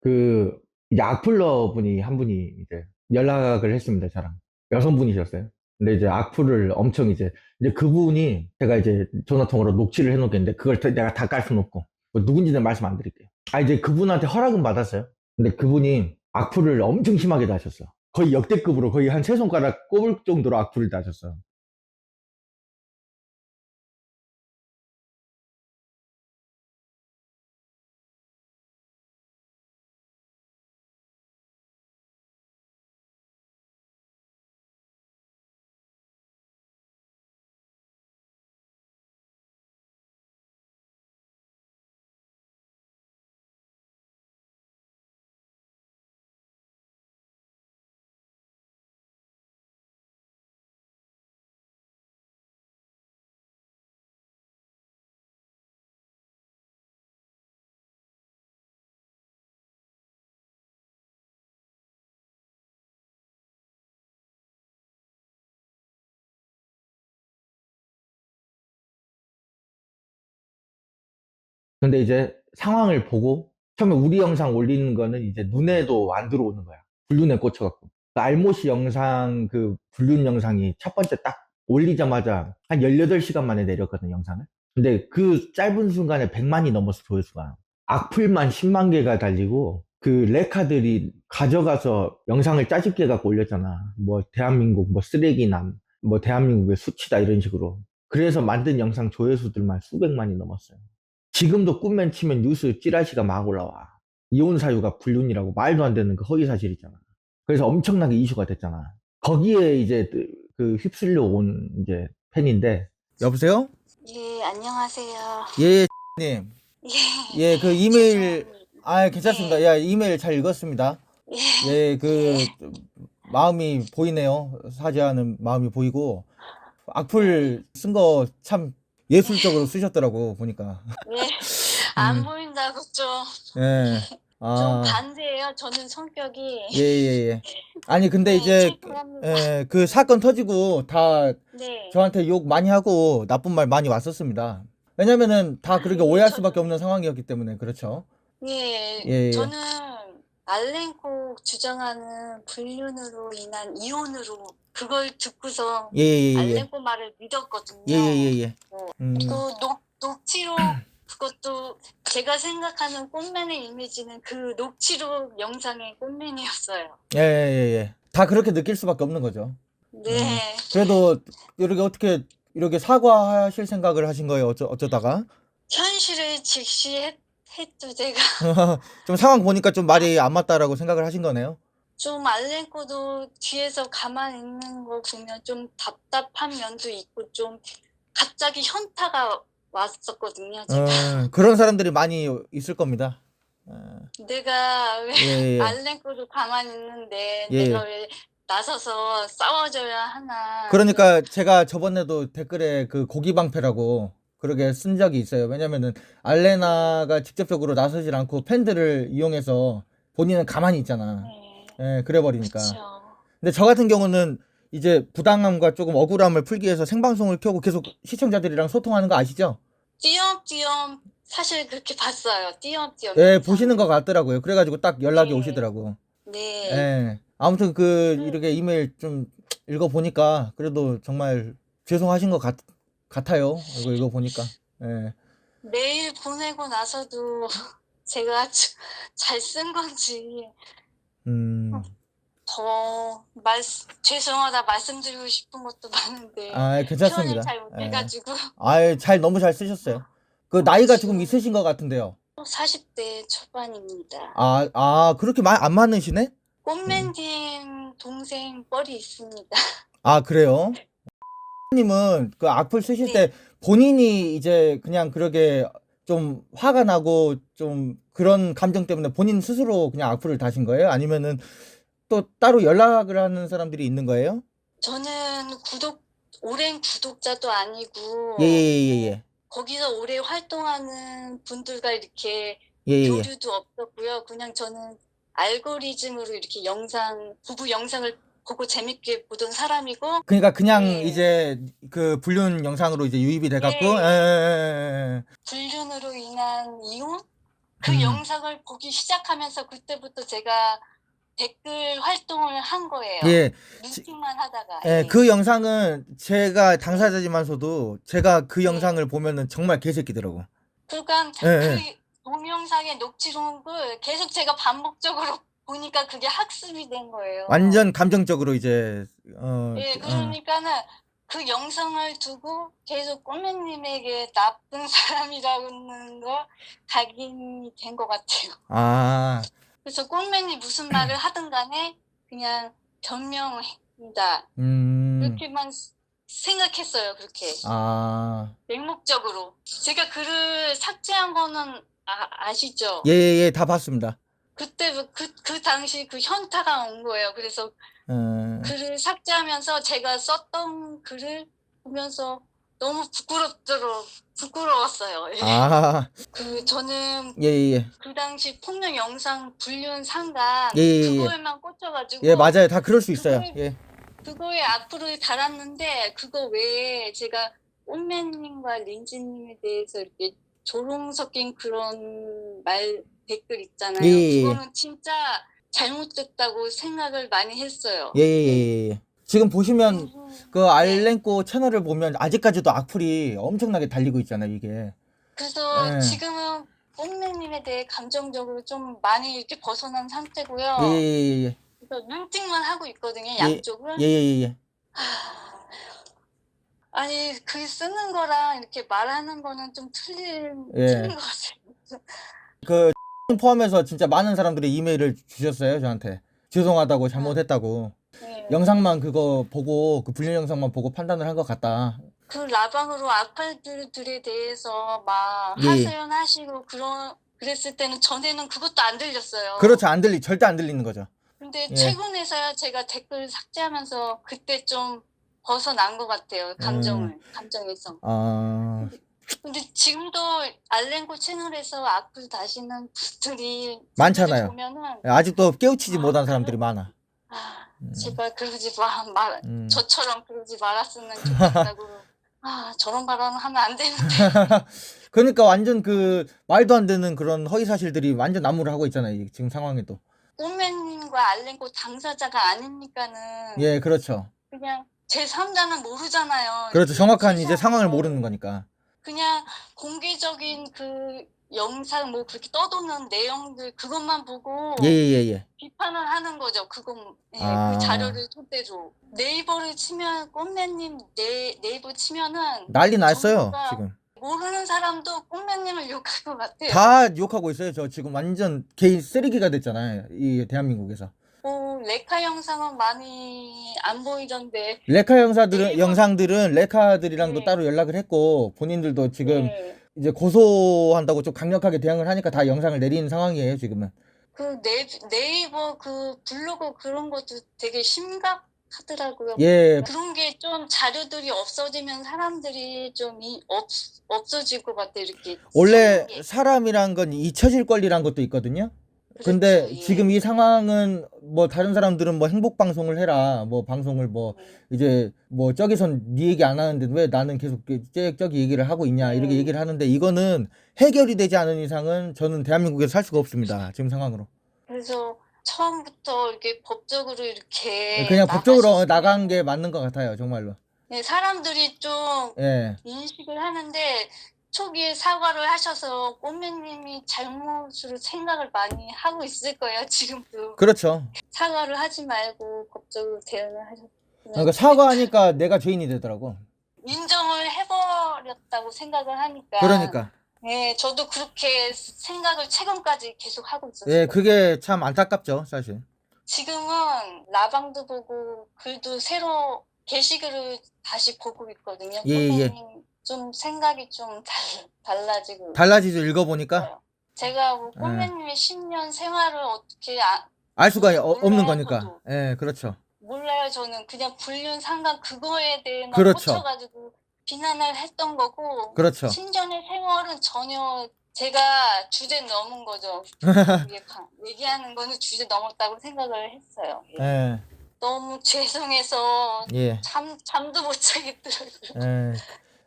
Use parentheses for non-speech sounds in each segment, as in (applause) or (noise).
그 악플러 분이 한 분이 이제 연락을 했습니다 저랑 여성분이셨어요. 근데 이제 악플을 엄청 이제 이제 그분이 제가 이제 전화통화로 녹취를 해놓겠는데 그걸 다- 내가 다 깔 수는 없고 뭐 누군지는 말씀 안 드릴게요. 아 이제 그분한테 허락은 받았어요. 근데 그분이 악플을 엄청 심하게 다셨어. 거의 역대급으로 거의 한 세 손가락 꼽을 정도로 악플을 다셨어. 근데 이제 상황을 보고 처음에 우리 영상 올리는 거는 이제 눈에도 안 들어오는 거야. 불륜에 꽂혀갖고. 그 알모시 영상 그 불륜 영상이 첫 번째 딱 올리자마자 한 18시간 만에 내렸거든, 영상을. 근데 그 짧은 순간에 100만이 넘었어, 조회수가. 악플만 10만 개가 달리고 그 레카들이 가져가서 영상을 짜집게 갖고 올렸잖아. 뭐 대한민국 뭐 쓰레기남, 뭐 대한민국의 수치다 이런 식으로. 그래서 만든 영상 조회수들만 수백만이 넘었어요. 지금도 꿈맨 치면 뉴스 찌라시가 막 올라와. 이혼 사유가 불륜이라고 말도 안 되는 그 허위 사실이잖아. 그래서 엄청나게 이슈가 됐잖아. 거기에 이제 그- 그 휩쓸려 온 이제 팬인데. 여보세요? 예, 안녕하세요. 예, 님. 예. 예, 그 이메일. 아, 괜찮습니다. 야, 이메일 잘 읽었습니다. 예. 예, 그 마음이 보이네요. 사죄하는 마음이 보이고 악플 쓴 거 참 예술적으로 쓰셨더라고 보니까. (laughs) 예. 안 음. 보인다고 좀, 예. 좀 아. 반대예요. 저는 성격이. 예, 예, 예. 아니, 근데 네, 이제, 죄송합니다. 예, 그 사건 터지고 다 네. 저한테 욕 많이 하고 나쁜 말 많이 왔었습니다. 왜냐면은 다 그렇게 오해할 수밖에 없는 상황이었기 때문에, 그렇죠. 예. 예, 예. 저는 알렌코 주장하는 불륜으로 인한 이혼으로 그걸 듣고서 예, 예, 예, 예. 알렌코 말을 믿었거든요. 예, 예, 예, 예. 어, 음, 그 녹, 녹취록 그것도 제가 생각하는 꽃맨의 이미지는 그 녹취록 영상의 꽃맨이었어요. 예, 예, 예. 다 그렇게 느낄 수밖에 없는 거죠. 네. 그래도 이렇게 어떻게 이렇게 사과하실 생각을 하신 거예요, 어쩌, 어쩌다가? 현실을 직시했도 제가 (laughs) 좀 상황 보니까 좀 말이 안 맞다라고 생각을 하신 거네요. 좀 알랭코도 뒤에서 가만히 있는 거 보면 좀 답답한 면도 있고 좀 갑자기 현타가 왔었거든요. 제가 어, 그런 사람들이 많이 있을 겁니다. 어, 내가 왜 예, 예. 알랭코도 가만히 있는데 예. 내가 왜 나서서 싸워줘야 하나. 그러니까 제가 저번에도 댓글에 그 고기방패라고 그렇게 쓴 적이 있어요. 왜냐면은 알레나가 직접적으로 나서질 않고 팬들을 이용해서 본인은 가만히 있잖아. 네. 예, 그래 버리니까. 그렇죠. 근데 저 같은 경우는 이제 부당함과 조금 억울함을 풀기 위해서 생방송을 켜고 계속 시청자들이랑 소통하는 거 아시죠? 띄엄띄엄 사실 그렇게 봤어요. 띄엄띄엄. 예, 영상. 보시는 것 같더라고요. 그래가지고 딱 연락이 네. 오시더라고. 네. 예. 아무튼 그 이렇게 이메일 좀 읽어 보니까 그래도 정말 죄송하신 것 같, 같아요. 이거 읽어 보니까. 예. 메일 보내고 나서도 (laughs) 제가 잘 쓴 건지 음. 더 말, 죄송하다 말씀드리고 싶은 것도 많은데 아, 표현을 괜찮습니다. 잘 예. 못해가지고 아, 잘 너무 잘 쓰셨어요. 그 나이가 조금 있으신 것 같은데요. 40대 초반입니다. 아, 아, 그렇게 많이 안 많으시네? 꽃맨팀 동생 뻘이 있습니다. 아, 그래요? 님은 그 악플 쓰실 네. 때 본인이 이제 그냥 그러게 좀 화가 나고 좀 그런 감정 때문에 본인 스스로 그냥 악플을 다신 거예요? 아니면은 또 따로 연락을 하는 사람들이 있는 거예요? 저는 구독 오랜 구독자도 아니고 예, 예, 예, 예. 거기서 오래 활동하는 분들과 이렇게 예, 예, 예. 교류도 없었고요. 그냥 저는 알고리즘으로 이렇게 영상, 부부 영상을 보고 재밌게 보던 사람이고, 그러니까 그냥 네. 이제 그 불륜 영상으로 이제 유입이 돼 갖고 네. 예, 예, 예, 예. 불륜으로 인한 이혼? 그 음. 영상을 보기 시작하면서 그때부터 제가 댓글 활동을 한 거예요. 예, 루팅만 하다가. 예, 그 영상은 제가 당사자지만서도 제가 그 네. 영상을 보면은 정말 개새끼더라고. 그러니까 예, 그 동영상의 녹취록을 계속 제가 반복적으로 (laughs) 보니까 그게 학습이 된 거예요. 완전 감정적으로 이제 어, 예, 어. 그러니까는 그 영상을 두고 계속 꼬매님에게 나쁜 (laughs) 사람이라는 거 각인이 된 것 같아요. 아, 그래서 꼬매님 무슨 말을 하든 간에 그냥 변명이다. 음, 이렇게만 생각했어요, 그렇게. 아, 맹목적으로. 제가 글을 삭제한 거는 아, 아시죠? 예, 예, 예, 다 봤습니다. 그때 그, 그 당시 그 현타가 온 거예요. 그래서 어, 글을 삭제하면서 제가 썼던 글을 보면서 너무 부끄럽더러 부끄러웠어요. 예. 아, (laughs) 그 저는 예, 예, 예, 그 당시 폭력 영상 불륜 상간 예, 예, 예. 그거에만 꽂혀가지고 예, 맞아요. 다 그럴 수 있어요. 그거에- 예, 그거에 악플을 달았는데 그거 외에 제가 온맨님과 린지님에 대해서 이렇게 조롱 섞인 그런 말 댓글 있잖아요. 예, 예, 예. 그거는 진짜 잘못됐다고 생각을 많이 했어요. 예, 예, 예, 예. 지금 보시면 음, 그 알랭코 채널을 보면 아직까지도 악플이 엄청나게 달리고 있잖아요, 이게. 그래서 예. 지금은 뽕맨님에 대해 감정적으로 좀 많이 이렇게 벗어난 상태고요. 예, 예, 예, 그래서 눈팅만 하고 있거든요, 양쪽을. 예, 예, 예, 예. 아니, 글 쓰는 거랑 이렇게 말하는 거는 좀 틀린, 예. 틀린 것 같아요. (laughs) 그 (laughs) 포함해서 진짜 많은 사람들이 이메일을 주셨어요, 저한테. 죄송하다고 잘못했다고. 네. 영상만 그거 보고 그 불륜 영상만 보고 판단을 한 것 같다. 그 라방으로 악플들에 대해서 막 예. 하소연하시고 그런, 그랬을 때는 전에는 그것도 안 들렸어요. 그렇죠, 안 들리, 절대 안 들리는 거죠. 근데 예. 최근에서야 제가 댓글 삭제하면서 그때 좀 벗어난 것 같아요. 감정을, 음. 감정에서. 아, 근데 지금도 알랭코 채널에서 악플 다시는 (laughs) 분들이 많잖아요. 보면은 아직도 깨우치지 아, 못한 그래? 사람들이 많아. 아, 음. 제발 그러지 마, 말, 음. 저처럼 그러지 말았으면 좋겠다고. (laughs) 아, 저런 발언 하면 안 되는데. (laughs) 그러니까 완전 그 말도 안 되는 그런 허위 사실들이 완전 난무를 하고 있잖아요, 이 지금 상황에도. 꼬맨님과 알랭코 당사자가 아니니까는 예, 그렇죠. 그냥 제 3자는 모르잖아요. 그렇죠. 정확한 이제. 상황을 모르는 거니까. 그냥 공개적인 그 영상 뭐 그렇게 떠도는 내용들 그것만 보고 예, 예, 예. 비판을 하는 거죠. 그건 예, 아. 그 자료를 토대로 네이버를 치면 꽃매님 네, 네이버 치면은 난리 났어요, 전부가 지금. 모르는 사람도 꽃매님을 욕할 것 같아요. 다 욕하고 있어요. 저 지금 완전 개인 쓰레기가 됐잖아요. 이 대한민국에서. 뭐 레카 영상은 많이 안 보이던데 레카 영사들은 네이버- 영상들은 레카들이랑도 네. 따로 연락을 했고 본인들도 지금 네. 이제 고소한다고 좀 강력하게 대응을 하니까 다 영상을 내리는 상황이에요, 지금은. 그 네, 네이버 그 블로그 그런 것도 되게 심각 하더라고요. 예, 그런 게 좀 자료들이 없어지면 사람들이 좀 이, 없, 없어질 것 같아 이렇게 원래. 사람이란 건 잊혀질 권리란 것도 있거든요. 근데. 지금 이 상황은 뭐 다른 사람들은 뭐 행복 방송을 해라, 뭐 방송을 뭐 이제 뭐 저기선 네 얘기 안 하는데 왜 나는 계속 그 저- 저기 얘기를 하고 있냐 이렇게 음. 얘기를 하는데 이거는 해결이 되지 않은 이상은 저는 대한민국에서 살 수가 없습니다. 지금 상황으로. 그래서 처음부터 이렇게 법적으로 이렇게 그냥 법적으로 나가셨으면 나간 게 맞는 것 같아요, 정말로. 네, 사람들이 좀 예, 인식을 하는데 초기에 사과를 하셔서 꽃매님이 잘못으로 생각을 많이 하고 있을 거예요 지금도 그렇죠. 사과를 하지 말고 법적으로 대응을 하셨으면 그러니까 사과하니까 내가 죄인이 되더라고. 인정을 해버렸다고 생각을 하니까 그러니까. 네, 저도 그렇게 생각을 최근까지 계속 하고 있었어요. 예, 그게 참 안타깝죠, 사실. 지금은 라방도 보고 글도 새로 게시글을 다시 보고 있거든요. 예, 예. 선생님 좀 생각이 좀 달, 달라지고 달라지죠, 읽어보니까. 있어요. 제가 뭐 예. 꽃매님의 10년 생활을 어떻게 아, 알 수가 어- 없는 거니까. 예, 그렇죠. 몰라요. 저는 그냥 불륜 상관 그거에 대해만 그렇죠. 꽂혀가지고 비난을 했던 거고 그렇죠. 신전의 생활은 전혀 제가 주제 넘은 거죠. (laughs) 이게 가- 얘기하는 거는 주제 넘었다고 생각을 했어요. 예. 예, 너무 죄송해서 예, 잠 잠도 못 자겠더라고요. 예.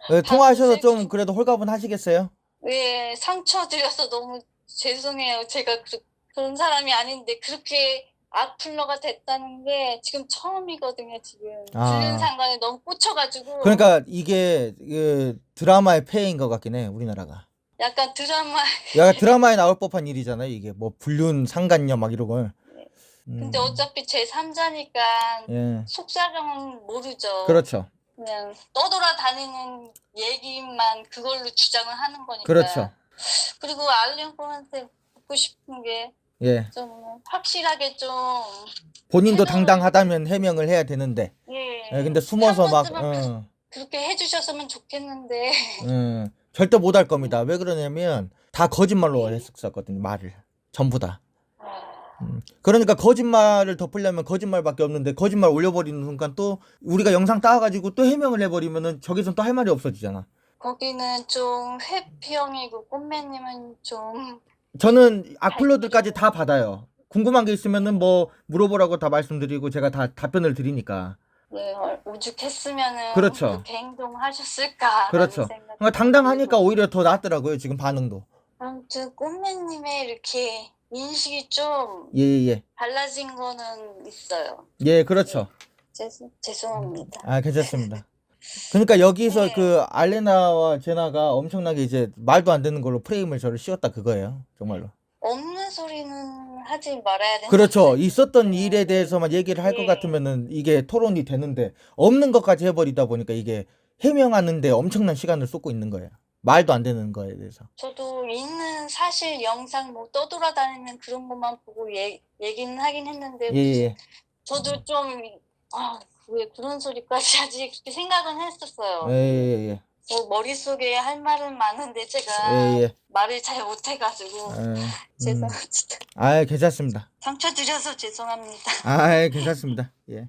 어, 통화하셔서 좀 그래도 홀가분 하시겠어요? 예, 상처 드려서 너무 죄송해요. 제가 그, 그런 사람이 아닌데 그렇게 악플러가 됐다는 게 지금 처음이거든요. 지금 아. 불륜 상관에 너무 꽂혀가지고 그러니까 이게 그 드라마의 폐해인 것 같긴 해 우리나라가. 약간 드라마. 야 드라마에 나올 법한 일이잖아요 이게 뭐 불륜 상간녀 막 이런 걸. 음, 근데 어차피 제 3자니까 예 속사정은 모르죠. 그렇죠 그냥 떠돌아다니는 얘기만 그걸로 주장을 하는 거니까. 그렇죠. 그리고 알림꾼한테 묻고 싶은 게좀예 확실하게 좀 본인도 해명을- 당당하다면 해명을 해야 되는데. 예. 예, 근데 숨어서 한 막 번쯤은 어, 그렇게 해주셨으면 좋겠는데. 어, 절대 못 할 겁니다. 왜 그러냐면 다 거짓말로 했었거든요 말을. 전부 다. 음, 그러니까 거짓말을 덮으려면 거짓말밖에 없는데 거짓말 올려버리는 순간 또 우리가 영상 따와가지고 또 해명을 해버리면은 저기선 또 할 말이 없어지잖아 거기는 좀 회피형이고 꽃매님은 좀 저는 악플러들까지 다 받아요. 궁금한 게 있으면은 뭐 물어보라고 다 말씀드리고 제가 다 답변을 드리니까. 네, 오죽했으면은 그렇죠. 그렇게 행동하셨을까 그렇죠. 그러니까 당당하니까 오히려 더 낫더라고요. 지금 반응도. 아무튼 꽃매님의 이렇게 인식이 좀 예 예 예. 달라진 거는 있어요. 예, 그렇죠. 죄송, 죄송합니다. 아 괜찮습니다. 그러니까 여기서 네. 그 알레나와 제나가 엄청나게 이제 말도 안 되는 걸로 프레임을 저를 씌웠다 그거예요. 정말로. 없는 소리는 하지 말아야 되는 그렇죠. 있었던 일에 대해서만 얘기를 할것 네. 같으면은 이게 토론이 되는데 없는 것까지 해버리다 보니까 이게 해명하는데 엄청난 시간을 쏟고 있는 거예요. 말도 안 되는 거에 대해서. 저도 있는 사실 영상 뭐 떠돌아다니는 그런 것만 보고 얘, 얘기는 하긴 했는데 예, 예. 저도 좀 아, 왜 그런 소리까지 하지 그렇게 생각은 했었어요. 예, 예, 예. 저 머릿속에 할 말은 많은데 제가 예, 예. 말을 잘 못해가지고 예. (laughs) 음. 죄송합니다. 아, 괜찮습니다. 상처 드려서 죄송합니다. 아, 괜찮습니다. 예.